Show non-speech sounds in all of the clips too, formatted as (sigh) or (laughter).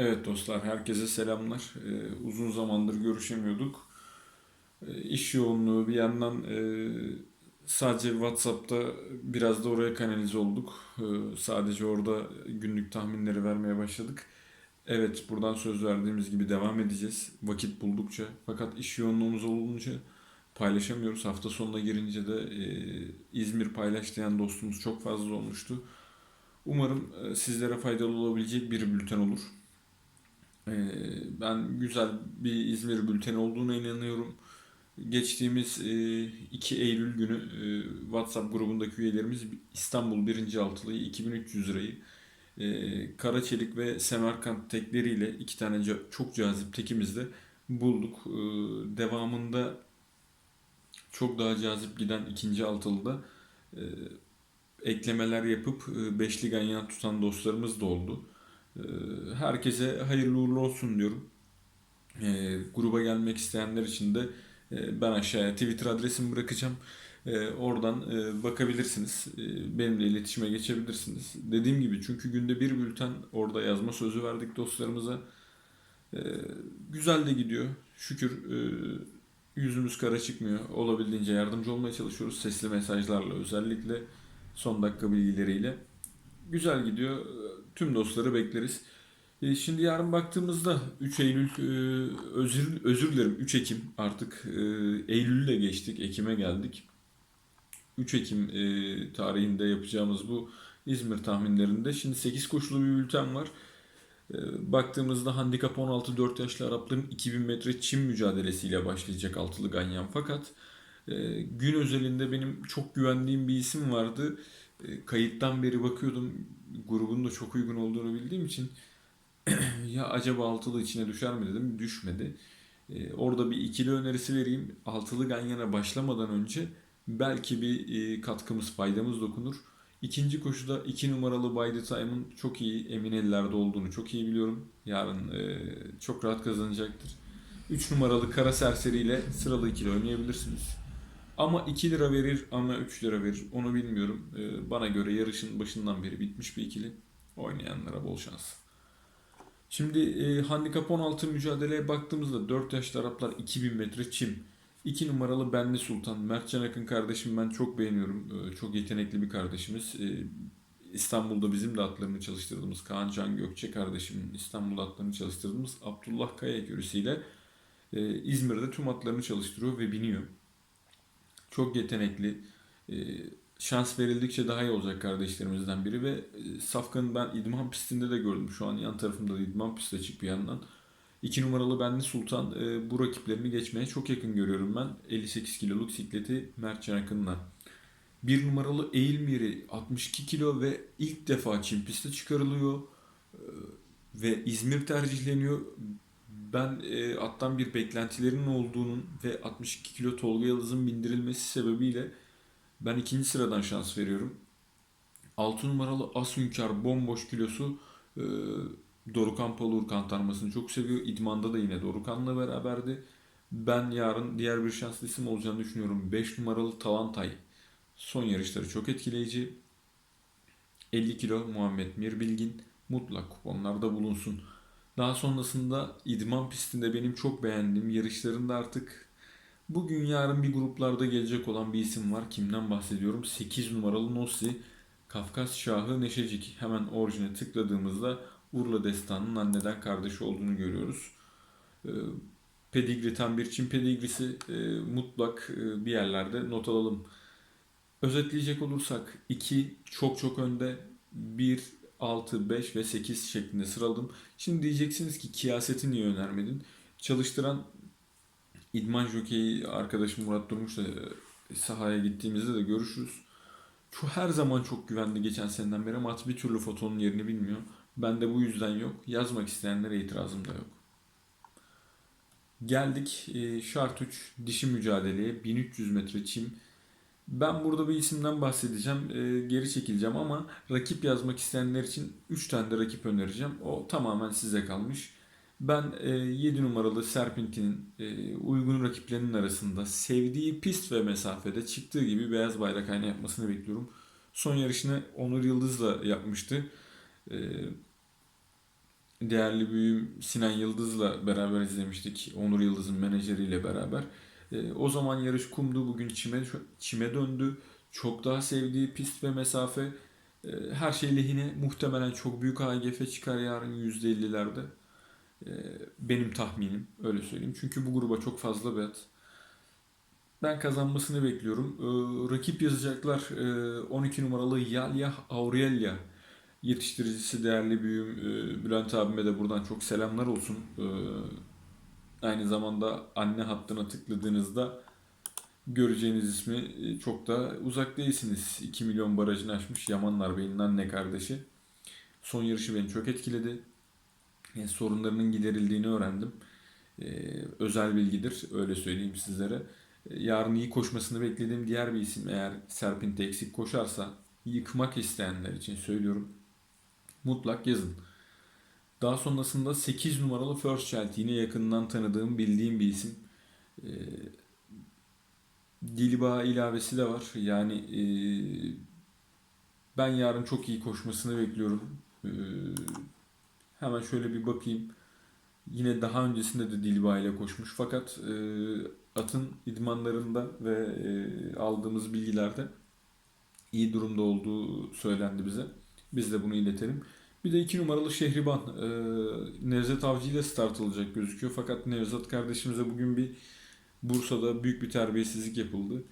Evet dostlar, herkese selamlar. Ee, uzun zamandır görüşemiyorduk. Ee, iş yoğunluğu bir yandan e, sadece WhatsApp'ta biraz da oraya kanalize olduk. Ee, sadece orada günlük tahminleri vermeye başladık. Evet, buradan söz verdiğimiz gibi devam edeceğiz. Vakit buldukça. Fakat iş yoğunluğumuz olunca paylaşamıyoruz. Hafta sonuna girince de e, İzmir paylaş dostumuz çok fazla olmuştu. Umarım e, sizlere faydalı olabilecek bir bülten olur. Ee, Ben güzel bir İzmir bülteni olduğuna inanıyorum. Geçtiğimiz e, 2 Eylül günü e, WhatsApp grubundaki üyelerimiz İstanbul birinci altılıyı 2300 lirayı e, Karaçelik ve Semerkant tekleriyle iki tane çok cazip tekimizde bulduk. E, Devamında çok daha cazip giden ikinci altılıda e, eklemeler yapıp e, beşli ganyan tutan dostlarımız da oldu. E, Herkese hayırlı uğurlu olsun diyorum. E, gruba gelmek isteyenler için de e, ben aşağıya Twitter adresimi bırakacağım. E, oradan e, bakabilirsiniz. E, benimle iletişime geçebilirsiniz. Dediğim gibi çünkü günde bir bülten orada yazma sözü verdik dostlarımıza. E, güzel de gidiyor. Şükür e, yüzümüz kara çıkmıyor. Olabildiğince yardımcı olmaya çalışıyoruz. Sesli mesajlarla özellikle son dakika bilgileriyle. Güzel gidiyor. Tüm dostları bekleriz. E, Şimdi yarın baktığımızda 3 Eylül e, özür özür dilerim 3 Ekim artık e, Eylül'ü de geçtik Ekim'e geldik. 3 Ekim e, tarihinde yapacağımız bu İzmir tahminlerinde şimdi 8 koşulu bir bülten var. Baktığımızda handikap 16 4 yaşlı Arapların 2000 metre çim mücadelesiyle başlayacak altılı ganyan fakat gün özelinde benim çok güvendiğim bir isim vardı. Kayıttan beri bakıyordum grubun da çok uygun olduğunu bildiğim için (clears throat) ya acaba altılı içine düşer mi dedim. Düşmedi. Ee, orada bir ikili önerisi vereyim. Altılı Ganyan'a başlamadan önce belki bir e, katkımız, faydamız dokunur. İkinci koşuda 2 numaralı By the Time'ın çok iyi emin ellerde olduğunu çok iyi biliyorum. Yarın e, çok rahat kazanacaktır. 3 numaralı Kara Serseri ile sıralı ikili oynayabilirsiniz. Ama 2 lira verir ama 3 lira verir onu bilmiyorum. E, bana göre yarışın başından beri bitmiş bir ikili. Oynayanlara bol şans. Şimdi e, handikap 16 mücadeleye baktığımızda 4 yaşlı Araplar 2000 metre çim. 2 numaralı Benli Sultan. Mertcan Akın kardeşim ben çok beğeniyorum. E, çok yetenekli bir kardeşimiz. E, İstanbul'da bizim de atlarını çalıştırdığımız Kaan Can Gökçe kardeşimin İstanbul'da atlarını çalıştırdığımız Abdullah Kaya ekürüsüyle e, İzmir'de tüm atlarını çalıştırıyor ve biniyor. Çok yetenekli. E, şans verildikçe daha iyi olacak kardeşlerimizden biri ve e, Safkan'ı ben idman pistinde de gördüm. Şu an yan tarafımda da idman pisti açık bir yandan. 2 numaralı Benli Sultan e, bu rakiplerini geçmeye çok yakın görüyorum ben. 58 kiloluk sikleti Mert Akın'la. 1 numaralı Eğilmir'i 62 kilo ve ilk defa çim piste çıkarılıyor. E, ve İzmir tercihleniyor. Ben e, attan bir beklentilerinin olduğunun ve 62 kilo Tolga Yıldız'ın bindirilmesi sebebiyle ben ikinci sıradan şans veriyorum. 6 numaralı Asunkar bomboş kilosu e, Dorukan Palur kantarmasını çok seviyor. İdmanda da yine Dorukan'la beraberdi. Ben yarın diğer bir şanslı isim olacağını düşünüyorum. 5 numaralı Talantay. Son yarışları çok etkileyici. 50 kilo Muhammed Mir Bilgin mutlak kuponlarda bulunsun. Daha sonrasında idman pistinde benim çok beğendiğim yarışlarında artık bugün yarın bir gruplarda gelecek olan bir isim var. Kimden bahsediyorum? 8 numaralı Nossi. Kafkas Şahı Neşecik. Hemen orijine tıkladığımızda Urla Destanı'nın anneden kardeşi olduğunu görüyoruz. Ee, Pedigri tam bir Çin pedigrisi e, mutlak e, bir yerlerde not alalım. Özetleyecek olursak 2 çok çok önde 1, 6, 5 ve 8 şeklinde sıraladım. Şimdi diyeceksiniz ki Kiyaset'i niye önermedin? Çalıştıran İdman jokeyi arkadaşım Murat Durmuş'la e, sahaya gittiğimizde de görüşürüz. Şu her zaman çok güvenli geçen seneden beri ama bir türlü fotonun yerini bilmiyor. Ben de bu yüzden yok. Yazmak isteyenlere itirazım da yok. Geldik e, şart 3 dişi mücadeleye 1300 metre çim. Ben burada bir isimden bahsedeceğim. e, geri çekileceğim ama rakip yazmak isteyenler için 3 tane de rakip önereceğim. O tamamen size kalmış. Ben e, 7 numaralı Serpinti'nin e, uygun rakiplerinin arasında sevdiği pist ve mesafede çıktığı gibi beyaz bayrak ayna yapmasını bekliyorum. Son yarışını Onur Yıldız'la yapmıştı. E, değerli büyüğüm Sinan Yıldız'la beraber izlemiştik. Onur Yıldız'ın menajeriyle beraber. E, o zaman yarış kumdu, bugün çime, çime döndü. Çok daha sevdiği pist ve mesafe. E, her şey lehine muhtemelen çok büyük AGF çıkar yarın %50'lerde. E, benim tahminim öyle söyleyeyim. Çünkü bu gruba çok fazla bet. Ben kazanmasını bekliyorum. E, rakip yazacaklar e, 12 numaralı Yalya Aurelia yetiştiricisi değerli büyüğüm e, Bülent abime de buradan çok selamlar olsun. Aynı zamanda anne hattına tıkladığınızda göreceğiniz ismi e, çok da uzak değilsiniz. 2 milyon barajını aşmış Yamanlar Bey'in anne kardeşi. Son yarışı beni çok etkiledi. E, sorunlarının giderildiğini öğrendim. E, özel bilgidir öyle söyleyeyim sizlere. E, yarın iyi koşmasını beklediğim diğer bir isim eğer Serpint'e eksik koşarsa yıkmak isteyenler için söylüyorum. Mutlak yazın. Daha sonrasında 8 numaralı First Child yine yakından tanıdığım bildiğim bir isim. E, Dilba ilavesi de var. Yani e, ben yarın çok iyi koşmasını bekliyorum. E, hemen şöyle bir bakayım. Yine daha öncesinde de Dilba ile koşmuş. Fakat e, atın idmanlarında ve e, aldığımız bilgilerde iyi durumda olduğu söylendi bize. Biz de bunu iletelim. Bir de iki numaralı Şehriban. E, Nevzat Avcı ile start alacak gözüküyor. Fakat Nevzat kardeşimize bugün bir Bursa'da büyük bir terbiyesizlik yapıldı.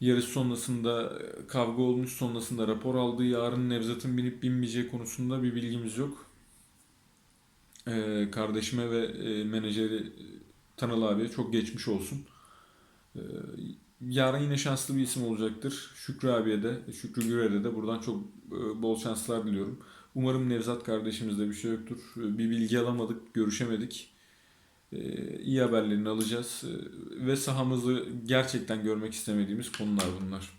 Yarış sonrasında kavga olmuş, sonrasında rapor aldı. Yarın Nevzat'ın binip binmeyeceği konusunda bir bilgimiz yok. Ee, kardeşime ve e, menajeri Tanıl abiye çok geçmiş olsun. Ee, yarın yine şanslı bir isim olacaktır. Şükrü abiye de, Şükrü Gürer'e de buradan çok e, bol şanslar diliyorum. Umarım Nevzat kardeşimizde bir şey yoktur. Bir bilgi alamadık, görüşemedik. Ee, iyi haberlerini alacağız Ee, ve sahamızı gerçekten görmek istemediğimiz konular bunlar.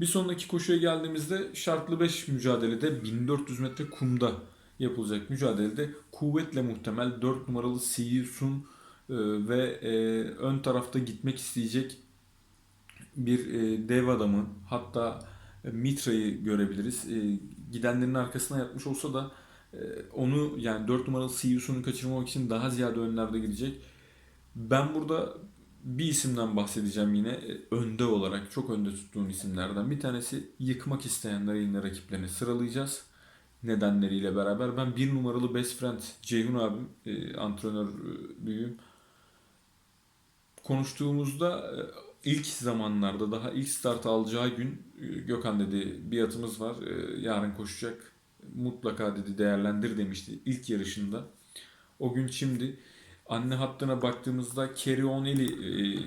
Bir sonraki koşuya geldiğimizde şartlı 5 mücadelede 1400 metre kumda yapılacak mücadelede kuvvetle muhtemel 4 numaralı Siyusun e, ve e, ön tarafta gitmek isteyecek bir e, dev adamı hatta Mitra'yı görebiliriz. Gidenlerin arkasına yatmış olsa da ee, onu yani 4 numaralı Siyusu'nu kaçırmamak için daha ziyade önlerde gidecek. Ben burada bir isimden bahsedeceğim yine e, önde olarak çok önde tuttuğum isimlerden. Bir tanesi yıkmak isteyenler yine rakiplerini sıralayacağız. Nedenleriyle beraber. Ben bir numaralı best friend Ceyhun abim, e, antrenör e, büyüğüm. Konuştuğumuzda e, ilk zamanlarda daha ilk start alacağı gün e, Gökhan dedi bir atımız var e, yarın koşacak mutlaka dedi değerlendir demişti ilk yarışında. O gün şimdi anne hattına baktığımızda Kerry O'Neill'i e,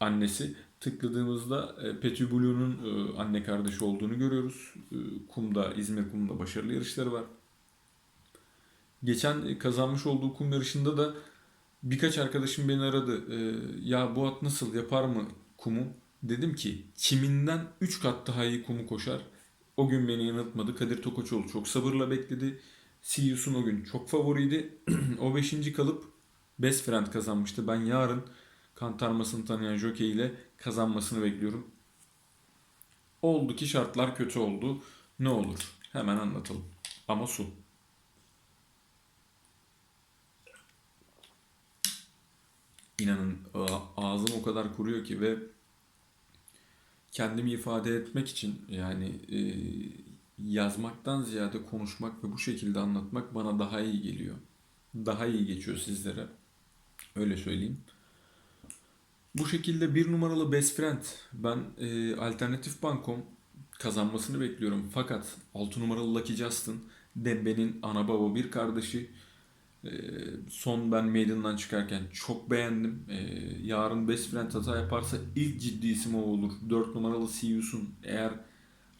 annesi tıkladığımızda e, Petty Blue'nun anne kardeşi olduğunu görüyoruz. Kumda, İzmir kumda başarılı yarışları var. Geçen kazanmış olduğu kum yarışında da birkaç arkadaşım beni aradı. E, ya bu at nasıl yapar mı kumu? Dedim ki kiminden 3 kat daha iyi kumu koşar. O gün beni yanıltmadı. Kadir Tokoçoğlu çok sabırla bekledi. Siyus'un o gün çok favoriydi. (clears throat) o 5. kalıp Best Friend kazanmıştı. Ben yarın kantarmasını tanıyan Jockey ile kazanmasını bekliyorum. Oldu ki şartlar kötü oldu. Ne olur? Hemen anlatalım. Ama su. İnanın ağzım o kadar kuruyor ki ve kendimi ifade etmek için yani e, yazmaktan ziyade konuşmak ve bu şekilde anlatmak bana daha iyi geliyor. Daha iyi geçiyor sizlere. Öyle söyleyeyim. Bu şekilde bir numaralı best friend ben e, alternatif bankom kazanmasını bekliyorum. Fakat 6 numaralı Lucky Justin Dembe'nin ana baba bir kardeşi son ben Maiden'dan çıkarken çok beğendim. Ee, yarın Best Friend hata yaparsa ilk ciddi isim o olur. 4 numaralı Siyus'un eğer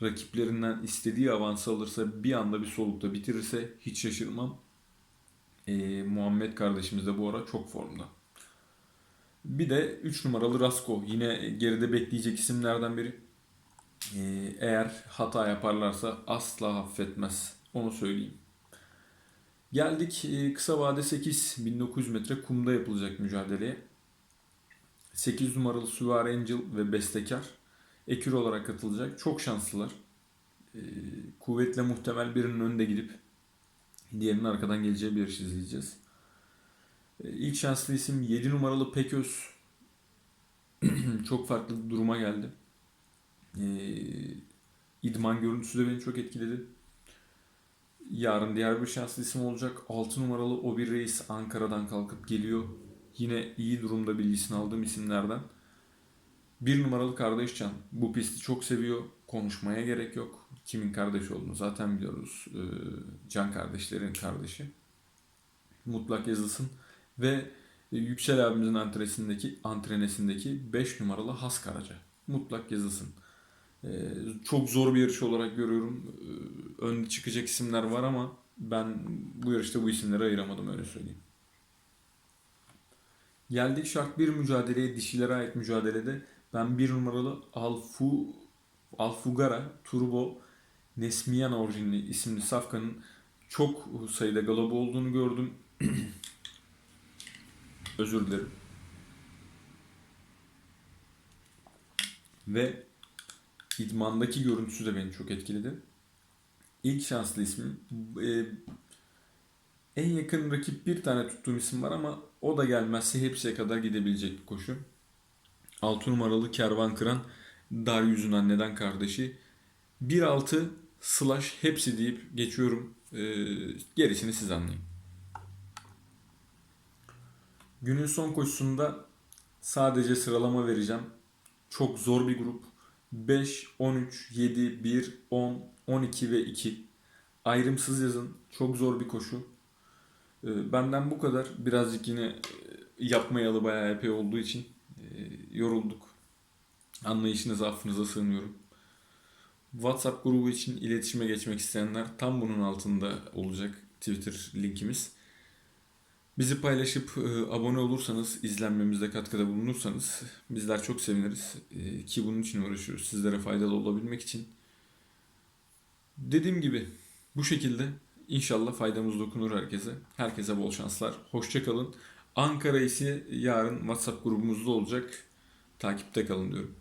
rakiplerinden istediği avansı alırsa bir anda bir solukta bitirirse hiç şaşırmam. Ee, Muhammed kardeşimiz de bu ara çok formda. Bir de 3 numaralı Rasko. Yine geride bekleyecek isimlerden biri. Ee, eğer hata yaparlarsa asla affetmez. Onu söyleyeyim. Geldik e, kısa vade 8 1900 metre kumda yapılacak mücadeleye. 8 numaralı Suvar Angel ve Bestekar ekür olarak katılacak. Çok şanslılar. E, kuvvetle muhtemel birinin önde gidip Diğerinin arkadan geleceği bir yarış izleyeceğiz. E, İlk şanslı isim 7 numaralı Peköz. (clears throat) çok farklı duruma geldi. E, idman görüntüsü de beni çok etkiledi. Yarın diğer bir şanslı isim olacak. 6 numaralı Obi Reis Ankara'dan kalkıp geliyor. Yine iyi durumda bilgisini aldığım isimlerden. 1 numaralı kardeş Can. Bu pisti çok seviyor. Konuşmaya gerek yok. Kimin kardeş olduğunu zaten biliyoruz. Ee, Can kardeşlerin kardeşi. Mutlak yazılsın. Ve Yüksel abimizin antrenesindeki, antrenesindeki 5 numaralı Has Karaca. Mutlak yazılsın. Ee, çok zor bir yarış olarak görüyorum. Ee, önde çıkacak isimler var ama ben bu yarışta bu isimleri ayıramadım öyle söyleyeyim. Geldik şart bir mücadeleye, dişilere ait mücadelede ben bir numaralı Alfu Alfugara Turbo Nesmiyan orijinli isimli safkanın çok sayıda galabı olduğunu gördüm. (clears throat) Özür dilerim. Ve idmandaki görüntüsü de beni çok etkiledi. İlk şanslı ismim. e, en yakın rakip bir tane tuttuğum isim var ama o da gelmezse hepsiye kadar gidebilecek bir koşu. 6 numaralı Kervan Kıran Daryüz'ün anneden kardeşi. 1.6 slash hepsi deyip geçiyorum. Ee, gerisini siz anlayın. Günün son koşusunda sadece sıralama vereceğim. Çok zor bir grup. 5, 13, 7, 1, 10, 12 ve 2. Ayrımsız yazın. Çok zor bir koşu. Ee, Benden bu kadar. Birazcık yine e, yapmayalı bayağı epey olduğu için e, yorulduk. Anlayışınıza, affınıza sığınıyorum. WhatsApp grubu için iletişime geçmek isteyenler tam bunun altında olacak Twitter linkimiz. Bizi paylaşıp e, abone olursanız, izlenmemizde katkıda bulunursanız bizler çok seviniriz. E, ki bunun için uğraşıyoruz. Sizlere faydalı olabilmek için. Dediğim gibi bu şekilde inşallah faydamız dokunur herkese. Herkese bol şanslar. Hoşçakalın. Ankara ise yarın WhatsApp grubumuzda olacak. Takipte kalın diyorum.